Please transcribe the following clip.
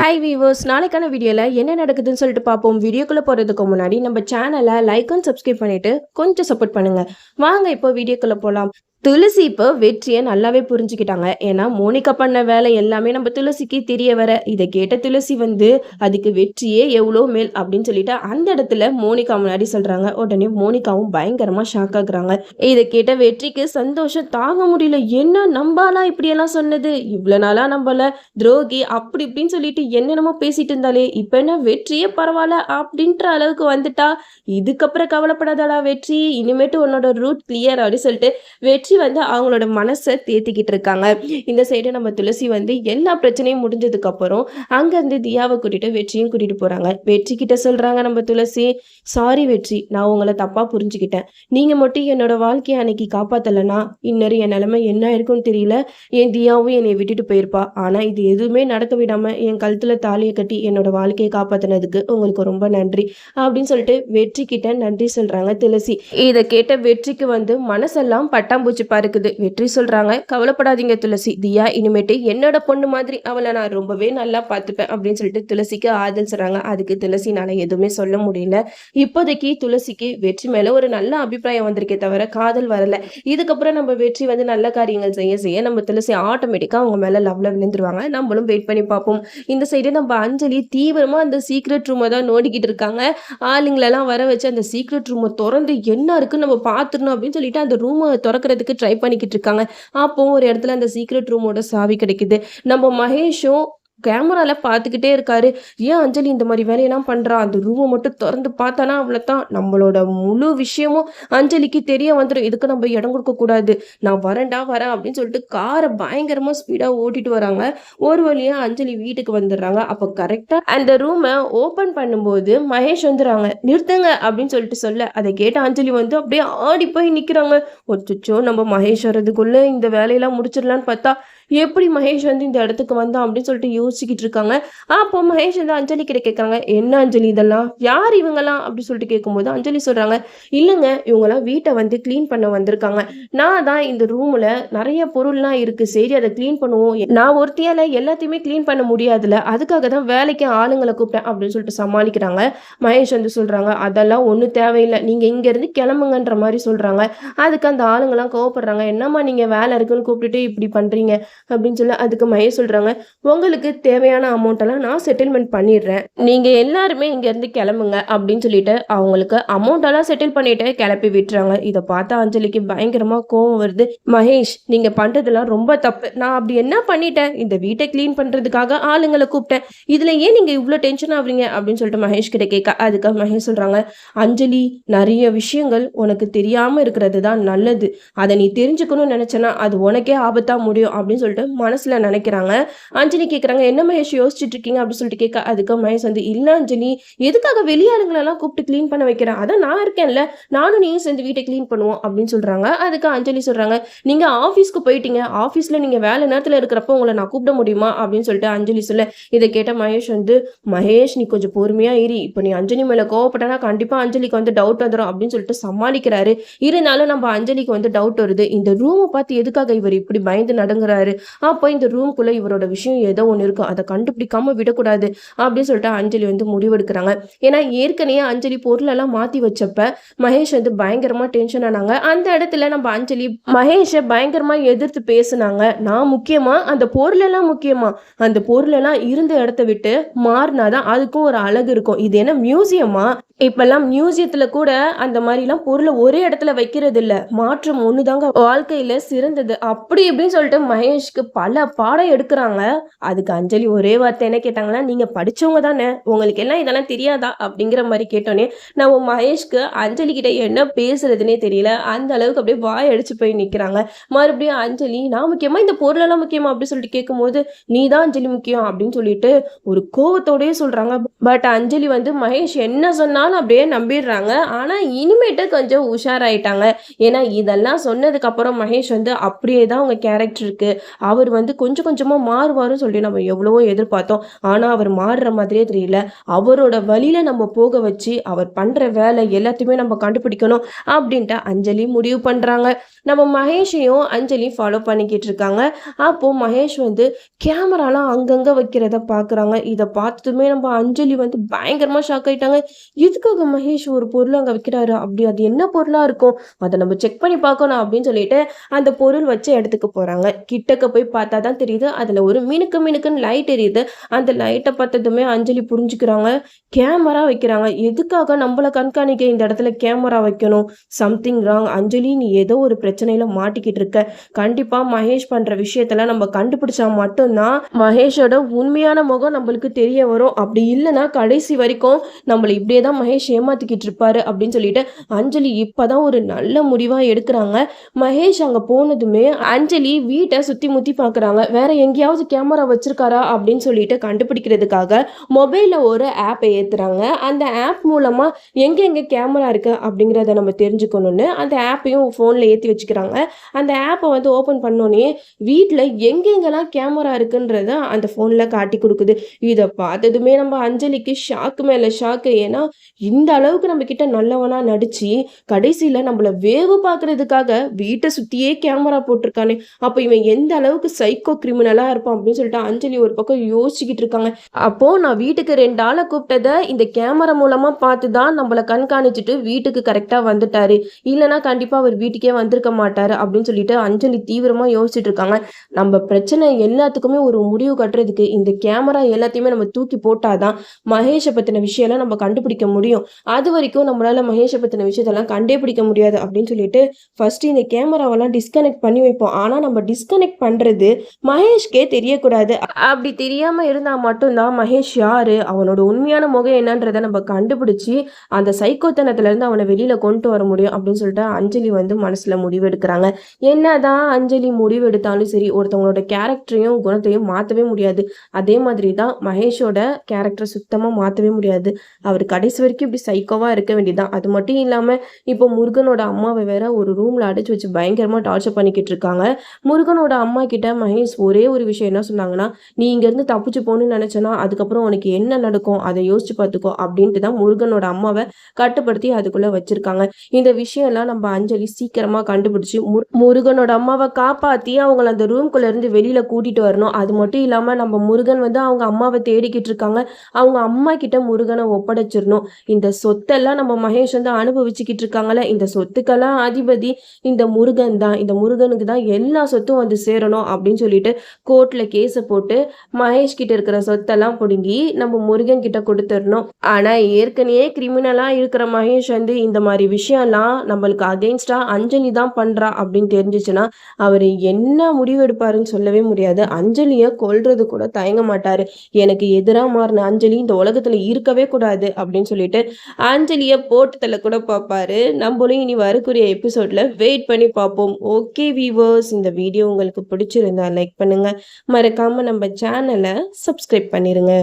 Hi viewers நாளைக்கான வீடியோவில் என்ன நடக்குதுன்னு சொல்லிட்டு பார்ப்போம். வீடியோக்குள்ளே போகிறதுக்கு முன்னாடி நம்ம சேனலை லைக் அண்ட் சப்ஸ்கிரைப் பண்ணிட்டு கொஞ்சம் சப்போர்ட் பண்ணுங்க. வாங்க இப்போ வீடியோக்குள்ளே போகலாம் துளசி இப்போ வெற்றியை நல்லாவே புரிஞ்சுக்கிட்டாங்க. ஏன்னா மோனிகா பண்ண வேலை எல்லாமே நம்ம துளசிக்கு தெரிய வர. இதை கேட்ட துளசி வந்து அதுக்கு வெற்றியே எவ்வளோ மேல்? அப்படின்னு சொல்லிட்டு அந்த இடத்துல மோனிகா முன்னாடி சொல்றாங்க. உடனே மோனிகாவும் பயங்கரமா ஷாக் ஆகுறாங்க. இதை கேட்ட வெற்றிக்கு சந்தோஷம் தாங்க முடியல. என்ன நம்பாலா இப்படியெல்லாம் சொன்னது? இவ்வளோ நாளா நம்பல. துரோகி அப்படி இப்படின்னு சொல்லிட்டு என்னென்னமோ பேசிட்டு இருந்தாலே இப்போ என்ன வெற்றியே பரவாயில்ல அப்படின்ற அளவுக்கு வந்துட்டா. இதுக்கப்புறம் கவலைப்படாதடா வெற்றி. இனிமேட்டு உன்னோட ரூட் கிளியர் அப்படின்னு சொல்லிட்டு வெற்றி வந்து அவங்களோட மனசை தேத்திக்கிட்டு இருக்காங்க. இந்த சைடு நம்ம துளசி வந்து எல்லா பிரச்சனையும் முடிஞ்சதுக்கு அப்புறம் அங்கேருந்து தியாவை கூட்டிட்டு வெற்றியும் கூட்டிட்டு போறாங்க. வெற்றி கிட்ட சொல்றாங்க நம்ம துளசி. சாரி வெற்றி நான் உங்களை தப்பா புரிஞ்சுக்கிட்டேன். நீங்க மட்டும் என்னோட வாழ்க்கையை அன்னைக்கு காப்பாத்தலைன்னா இன்னொரு என் நிலைமை என்ன இருக்கும்னு தெரியல. என் தியாவும் என்னை விட்டுட்டு போயிருப்பா. ஆனா இது எதுவுமே நடக்க விடாம என் கழுத்துல தாலியை கட்டி என்னோட வாழ்க்கையை காப்பாத்தினதுக்கு உங்களுக்கு ரொம்ப நன்றி அப்படின்னு சொல்லிட்டு வெற்றி கிட்ட நன்றி சொல்றாங்க துளசி. இதை கேட்ட வெற்றிக்கு வந்து மனசெல்லாம் பட்டாம்பூச்சி பறக்குது வெற்றி சொல்றாங்க. கவலைப்படாதீங்க துளசி. தியா இனிமேட்டு என்னோட பொண்ணு மாதிரி அவளை நான் ரொம்பவே நல்லா பார்த்துப்பேன் அப்படின்னு சொல்லிட்டு துளசிக்கு ஆதல் சொல்றாங்க. அதுக்கு துளசினால எதுவுமே சொல்ல முடியல. இப்போதைக்கு துளசிக்கு வெற்றி மேல ஒரு நல்ல அபிப்பிராயம் வந்திருக்கே தவிர காதல் வரல. இதுக்கப்புறம் நம்ம வெற்றி வந்து நல்ல காரியங்கள் செய்ய செய்ய நம்ம துளசி ஆட்டோமேட்டிக்கா அவங்க மேல லவ்ல விழுந்துருவாங்க. நம்மளும் வெயிட் பண்ணி பார்ப்போம். இந்த சைடு நம்ம அஞ்சலி தீவிரமா அந்த சீக்ரெட் ரூமை தான் நோடிக்கிட்டு இருக்காங்க. ஆளுங்களெல்லாம் வர வச்சு அந்த சீக்ரெட் ரூமை திறந்து என்ன இருக்குன்னு நம்ம பார்த்துடணும் அப்படின்னு சொல்லிட்டு அந்த ரூமை திறக்கிறதுக்கு ட்ரை பண்ணிக்கிட்டு இருக்காங்க. அப்போ ஒரு இடத்துல அந்த சீக்ரெட் ரூமோட சாவி கிடைக்குது. நம்ம மகேஷும் கேமராவில் பார்த்துக்கிட்டே இருக்காரு. ஏன் அஞ்சலி இந்த மாதிரி வேலையெல்லாம் பண்ணுறா அந்த ரூமை மட்டும் திறந்து பார்த்தானா அவ்வளோதான் நம்மளோட முழு விஷயமும் அஞ்சலிக்கு தெரிய வந்துடும் இதுக்கு நம்ம இடம் கொடுக்கக்கூடாது நான் வரேன்டா வரேன் அப்படின்னு சொல்லிட்டு காரை பயங்கரமாக ஸ்பீடாக ஓட்டிட்டு வராங்க. ஒரு வழியாக அஞ்சலி வீட்டுக்கு வந்துடுறாங்க. அப்போ கரெக்டாக அந்த ரூமை ஓப்பன் பண்ணும்போது மகேஷ் வந்துடுறாங்க. நிறுத்துங்க அப்படின்னு சொல்லிட்டு சொல்ல. அதை கேட்ட அஞ்சலி வந்து அப்படியே ஆடி போய் நிற்கிறாங்க ஒச்சோ நம்ம மகேஷ் வரதுக்குள்ளே இந்த வேலையெல்லாம் முடிச்சிடலான்னு பார்த்தா எப்படி மகேஷ் வந்து இந்த இடத்துக்கு வந்தான் அப்படின்னு சொல்லிட்டு யோசிச்சுக்கிட்டு இருக்காங்க. அப்போ மகேஷ் வந்து அஞ்சலி கிட்ட கேட்குறாங்க என்ன அஞ்சலி இதெல்லாம்? யார் இவங்கெல்லாம்? அப்படி சொல்லிட்டு கேட்கும்போது அஞ்சலி சொல்றாங்க இல்லைங்க இவங்கெல்லாம் வீட்டை வந்து க்ளீன் பண்ண வந்திருக்காங்க. நான் தான் இந்த ரூமில் நிறைய பொருள்லாம் இருக்கு. சரி அதை க்ளீன் பண்ணுவோம். நான் ஒருத்தியால எல்லாத்தையுமே க்ளீன் பண்ண முடியாதுல்ல. அதுக்காக தான் வேலைக்கு ஆளுங்களை கூப்பிட்டேன் அப்படின்னு சொல்லிட்டு சமாளிக்கிறாங்க. மகேஷ் வந்து சொல்றாங்க அதெல்லாம் ஒன்றும் தேவையில்லை. நீங்க இங்க இருந்து கிளம்புங்கன்ற மாதிரி சொல்றாங்க. அதுக்கு அந்த ஆளுங்கெல்லாம் கோவப்படுறாங்க என்னம்மா நீங்க வேலை இருக்குன்னு கூப்பிட்டுட்டு இப்படி பண்றீங்க? அப்படின்னு சொல்லி அதுக்கு மகேஷ் சொல்றாங்க. உங்களுக்கு தேவையான அமௌண்ட் எல்லாம் நான் செட்டில்மெண்ட் பண்ணிடுறேன். நீங்கள் எல்லாருமே இங்கேருந்து கிளம்புங்க அப்படின்னு சொல்லிட்டு அவங்களுக்கு அமௌண்ட் எல்லாம் செட்டில் பண்ணிட்டு கிளப்பி விட்டுறாங்க. இதை பார்த்தா அஞ்சலிக்கு பயங்கரமாக கோவம் வருது. மகேஷ் நீங்க பண்றதெல்லாம் ரொம்ப தப்பு. நான் அப்படி என்ன பண்ணிட்டேன்? இந்த வீட்டை க்ளீன் பண்றதுக்காக ஆளுங்களை கூப்பிட்டேன். இதுல ஏன் நீங்கள் இவ்வளோ டென்ஷன் ஆகுறீங்க? அப்படின்னு சொல்லிட்டு மகேஷ் கிட்ட கேட்க அதுக்கு மகேஷ் சொல்றாங்க அஞ்சலி நிறைய விஷயங்கள் உனக்கு தெரியாமல் இருக்கிறது தான் நல்லது. அதை நீ தெரிஞ்சுக்கணும்னு நினச்சேன்னா அது உனக்கே ஆபத்தாக முடியும். அப்படின்னு சொல்லிட்டு மனசுல நினைக்கிறாங்க. அஞ்சலி கேட்குறாங்க என்ன மகேஷ் யோசிச்சுட்டு இருக்கீங்க? அப்படின்னு சொல்லிட்டு கேட்க அதுக்கு மகேஷ் வந்து இல்ல அஞ்சலி எதுக்காக வெளியாளுங்களெல்லாம் கூப்பிட்டு க்ளீன் பண்ண வைக்கிறேன்? அதான் நான் இருக்கேன்ல நானும் நீயும் சேர்ந்து வீட்டை க்ளீன் பண்ணுவோம். அப்படின்னு சொல்றாங்க. அதுக்கு அஞ்சலி சொல்றாங்க நீங்க ஆஃபீஸ்க்கு போயிட்டீங்க. ஆஃபீஸில் நீங்க வேலை நேரத்துல இருக்கிறப்ப உங்களை நான் கூப்பிட முடியுமா? அப்படின்னு சொல்லிட்டு அஞ்சலி சொல்ல இதை கேட்ட மகேஷ் வந்து மகேஷ் நீ கொஞ்சம் பொறுமையா இரு. இப்போ நீ அஞ்சலி மேல கோவப்பட்டனா கண்டிப்பா அஞ்சலிக்கு வந்து டவுட் வந்துடும் அப்படின்னு சொல்லிட்டு சமாளிக்கிறாரு. இருந்தாலும் நம்ம அஞ்சலிக்கு வந்து டவுட் வருது. இந்த ரூமை பார்த்து எதுக்காக இவர் இப்படி பயந்து நடங்குறாரு? அப்போ இந்த ரூம்குள்ள இவரோட விஷயம் ஏதோ ஒன்று இருக்கும். அதை கண்டுபிடிக்காம விடக்கூடாது அப்படின்னு சொல்லிட்டு அஞ்சலி வந்து முடிவெடுக்கிறாங்க. ஏன்னா ஏற்கனவே அஞ்சலி பொருளெல்லாம் மாத்தி வச்சப்ப மகேஷ் வந்து பயங்கரமா டென்ஷன் ஆனாங்க. அந்த இடத்துல நம்ம அஞ்சலி மகேஷை பயங்கரமா எதிர்த்து பேசுனாங்க. நான் முக்கியமா அந்த பொருளெல்லாம் முக்கியமா? அந்த பொருளெல்லாம் இருந்த இடத்த விட்டு மாறினாதான் அதுக்கும் ஒரு அழகு இருக்கும். இது என்ன மியூசியமா? இப்பெல்லாம் மியூசியத்துல கூட அந்த மாதிரிலாம் பொருளை ஒரே இடத்துல வைக்கிறது இல்ல மாற்றம் ஒண்ணுதாங்க வாழ்க்கையில சிறந்தது. அப்படி இப்படின்னு சொல்லிட்டு மகேஷ் மகேஷ்க்கு பல பாடம் எடுக்கிறாங்க. அதுக்கு அஞ்சலி ஒரே வார்த்தை என்ன கேட்டாங்கன்னா நீங்க படிச்சவங்க தானே உங்களுக்கு எல்லாம் இதெல்லாம் தெரியாதா? அப்படிங்கிற மாதிரி கேட்டோன்னே நம்ம மகேஷ்க்கு அஞ்சலி கிட்ட என்ன பேசுறதுனே தெரியல. அந்த அளவுக்கு அப்படியே வாய் அடிச்சு போய் நிக்கிறாங்க. மறுபடியும் அஞ்சலி நான் முக்கியமா இந்த பொருளெல்லாம் முக்கியமா? அப்படின்னு சொல்லிட்டு கேட்கும்போது நீ தான் அஞ்சலி முக்கியம் அப்படின்னு சொல்லிட்டு ஒரு கோவத்தோடயே சொல்றாங்க. பட் அஞ்சலி வந்து மகேஷ் என்ன சொன்னாலும் அப்படியே நம்பிடுறாங்க. ஆனா இனிமேட்டு கொஞ்சம் உஷாராயிட்டாங்க. ஏன்னா இதெல்லாம் சொன்னதுக்கு அப்புறம் மகேஷ் வந்து அப்படியே தான் உங்க கேரக்டர் இருக்கு. அவர் வந்து கொஞ்சம் கொஞ்சமாக மாறுவாருன்னு சொல்லி நம்ம எவ்வளவோ எதிர்பார்த்தோம். ஆனால் அவர் மாறுற மாதிரியே தெரியல. அவரோட வழியில் நம்ம போக வச்சு அவர் பண்ணுற வேலை எல்லாத்தையுமே நம்ம கண்டுபிடிக்கணும் அப்படின்ட்டு அஞ்சலி முடிவு பண்ணுறாங்க நம்ம மகேஷையும் அஞ்சலியும் ஃபாலோ பண்ணிக்கிட்டு இருக்காங்க. அப்போது மகேஷ் வந்து கேமராலாம் அங்கங்கே வைக்கிறத பார்க்குறாங்க இதை பார்த்ததுமே நம்ம அஞ்சலி வந்து பயங்கரமாக ஷாக் ஆயிட்டாங்க. எதுக்காக மகேஷ் ஒரு பொருள் அங்கே வைக்கிறாரு? அப்படி அது என்ன பொருளாக இருக்கும்? அதை நம்ம செக் பண்ணி பார்க்கணும் அப்படின்னு சொல்லிட்டு அந்த பொருள் வச்ச இடத்துக்கு போகிறாங்க கிட்டக்க போய் பார்த்தா தான் தெரியுது. அதில் ஒரு மினுக்கு மினுக்குன்னு லைட் எரியுது. அந்த லைட்டை பார்த்ததுமே அஞ்சலி புரிஞ்சுக்கிறாங்க. கேமரா வைக்கிறாங்க. எதுக்காக நம்மளை கண்காணிக்க இந்த இடத்துல கேமரா வைக்கணும்? சம்திங் ராங் அஞ்சலி நீ ஏதோ ஒரு பிரச்சனையில மாட்டிக்கிட்டு இருக்க. கண்டிப்பா மகேஷ் பண்ற விஷயத்துல நம்ம கண்டுபிடிச்சா மட்டும்தான் மகேஷோட உண்மையான முகம் நம்மளுக்கு தெரிய வரும். அப்படி இல்லைன்னா கடைசி வரைக்கும் நம்மளை இப்படியே தான் மகேஷ் ஏமாத்திக்கிட்டு இருப்பாரு அப்படின்னு சொல்லிட்டு அஞ்சலி இப்பதான் ஒரு நல்ல முடிவா எடுக்கிறாங்க. மகேஷ் அங்க போனதுமே அஞ்சலி வீட்டை சுற்றி முத்தி பாக்குறாங்க. வேற எங்கேயாவது கேமரா வச்சிருக்காரா அப்படின்னு சொல்லிட்டு கண்டுபிடிக்கிறதுக்காக மொபைலில் ஒரு ஆப் ஏத்துறாங்க. அந்த ஆப் மூலமாக எங்க கேமரா இருக்கு அப்படிங்கிறத நம்ம தெரிஞ்சுக்கணும்னு அந்த ஆப்பையும் ஃபோனில் ஏற்றி வச்சுக்கிறாங்க. அந்த ஆப்பை வந்து ஓப்பன் பண்ணோன்னே வீட்டில் எங்கெங்கெல்லாம் கேமரா இருக்குன்றத அந்த ஃபோனில் காட்டி கொடுக்குது. இதை பார்த்ததுமே நம்ம அஞ்சலிக்கு ஷாக்கு மேலே ஷாக்கு ஏன்னா இந்த அளவுக்கு நம்ம கிட்ட நல்லவனாக நடிச்சு கடைசியில் நம்மளை வேவு பார்க்கறதுக்காக வீட்டை சுற்றியே கேமரா போட்டிருக்கானே. அப்போ இவன் எந்த அளவுக்கு சைக்கோ கிரிமினலாக இருப்பான் அப்படின்னு சொல்லிட்டு அஞ்சலி ஒரு பக்கம் யோசிச்சுக்கிட்டு இருக்காங்க. அப்போ நான் வீட்டுக்கு ரெண்டு ஆளை கூப்பிட்டதை இந்த கேமரா மூலமாக பார்த்து தான் நம்மளை கண்காணிச்சுட்டு வீட்டுக்கு கரெக்டாக வந்துட்டாரு. இல்லைனா கண்டிப்பாக அவர் வீட்டுக்கே வந்திருக்க மாட்டார் அப்படின்னு சொல்லிட்டு அஞ்சலி தீவிரமாக யோசிச்சுட்டு இருக்காங்க. நம்ம பிரச்சனை எல்லாத்துக்குமே ஒரு முடிவு கட்டுறதுக்கு இந்த கேமரா எல்லாத்தையுமே நம்ம தூக்கி போட்டாதான் மகேஷை பற்றின விஷயம்லாம் நம்ம கண்டுபிடிக்க முடியும். அது வரைக்கும் நம்மளால மகேஷை பற்றின விஷயத்தெல்லாம் கண்டே பிடிக்க முடியாது அப்படின்னு சொல்லிட்டு ஃபர்ஸ்ட் இந்த கேமராவெல்லாம் டிஸ்கனெக்ட் பண்ணி வைப்போம். ஆனால் நம்ம டிஸ்கனெக்ட் பண்ணுறது மகேஷ்கே தெரியக்கூடாது. அப்படி தெரியாமல் இருந்தால் மட்டும்தான் மகேஷ் யாரு? அவனோட உண்மையான முகம் என்னன்றதை நம்ம கண்டுபிடிச்சி அந்த சைக்கோத்தனத்துலேருந்து அவனை வெளியில் கொண்டு வர முடியும் அப்படின்னு சொல்லிட்டு அஞ்சலி வந்து மனசில் முடிவெடுக்கிறாங்க. என்னதான் அஞ்சலி முடிவெடுத்தாலும் சரி ஒருத்தவங்களோட கேரக்டரையும் குணத்தையும் மாற்றவே முடியாது. அதே மாதிரி தான் மகேஷோட கேரக்டரை சுத்தமாக மாற்றவே முடியாது. அவர் கடைசி வரைக்கும் இப்படி சைக்கோவாக இருக்க வேண்டியதுதான். அது மட்டும் இல்லாமல் இப்போ முருகனோட அம்மாவை வேற ஒரு ரூமில் அடைச்சி வச்சு பயங்கரமாக டார்ச்சர் பண்ணிக்கிட்டு இருக்காங்க. முருகனோட அம்மா அம்மா கிட்ட மகேஷ் ஒரே ஒரு விஷயம் என்ன சொன்னாங்கன்னா நீ இங்கேருந்து தப்பிச்சு போகணும்னு நினச்சனா அதுக்கப்புறம் உனக்கு என்ன நடக்கும்? அதை யோசிச்சு பார்த்துக்கோ அப்படின்ட்டு தான் முருகனோட அம்மாவை கட்டுப்படுத்தி அதுக்குள்ளே வச்சிருக்காங்க. இந்த விஷயம்லாம் நம்ம அஞ்சலி சீக்கிரமாக கண்டுபிடிச்சி முருகனோட அம்மாவை காப்பாற்றி அவங்கள அந்த ரூம்குள்ளே இருந்து வெளியில் கூட்டிகிட்டு வரணும். அது மட்டும் இல்லாமல் நம்ம முருகன் வந்து அவங்க அம்மாவை தேடிக்கிட்டு இருக்காங்க. அவங்க அம்மா கிட்ட முருகனை ஒப்படைச்சிடணும். இந்த சொத்தெல்லாம் நம்ம மகேஷ் வந்து அனுபவிச்சுக்கிட்டு இருக்காங்களே இந்த சொத்துக்கெல்லாம் அதிபதி இந்த முருகன் தான். இந்த முருகனுக்கு தான் எல்லா சொத்தும் வந்து சேரணும். அப்படின்னு சொல்லிட்டு கோர்ட்டில் கேஸை போட்டு மகேஷ் கிட்ட இருக்கிற சொத்தெல்லாம் பிடுங்கி நம்ம முருகன் கிட்ட கொடுத்துடணும். ஆனால் ஏற்கனவே கிரிமினலாக இருக்கிற மகேஷ் வந்து இந்த மாதிரி விஷயம்லாம் நம்மளுக்கு அகெயின்ஸ்டாக அஞ்சலி தான் பண்ணுறா அப்படின்னு தெரிஞ்சிச்சுன்னா அவர் என்ன முடிவு எடுப்பாருன்னு சொல்லவே முடியாது. அஞ்சலியை கொல்றது கூட தயங்க மாட்டார். எனக்கு எதிராக மாறின அஞ்சலி இந்த உலகத்தில் இருக்கவே கூடாது அப்படின்னு சொல்லிட்டு அஞ்சலியை போட்டத்தில் கூட பார்ப்பாரு நம்மளும் இனி வரக்கூடிய எபிசோட்ல வெயிட் பண்ணி பார்ப்போம் ஓகே வீவர்ஸ் இந்த வீடியோ உங்களுக்கு பிடிச்சிருந்தா லைக் பண்ணுங்கள் மறக்காமல் நம்ம சேனலை சப்ஸ்கிரைப் பண்ணிடுங்க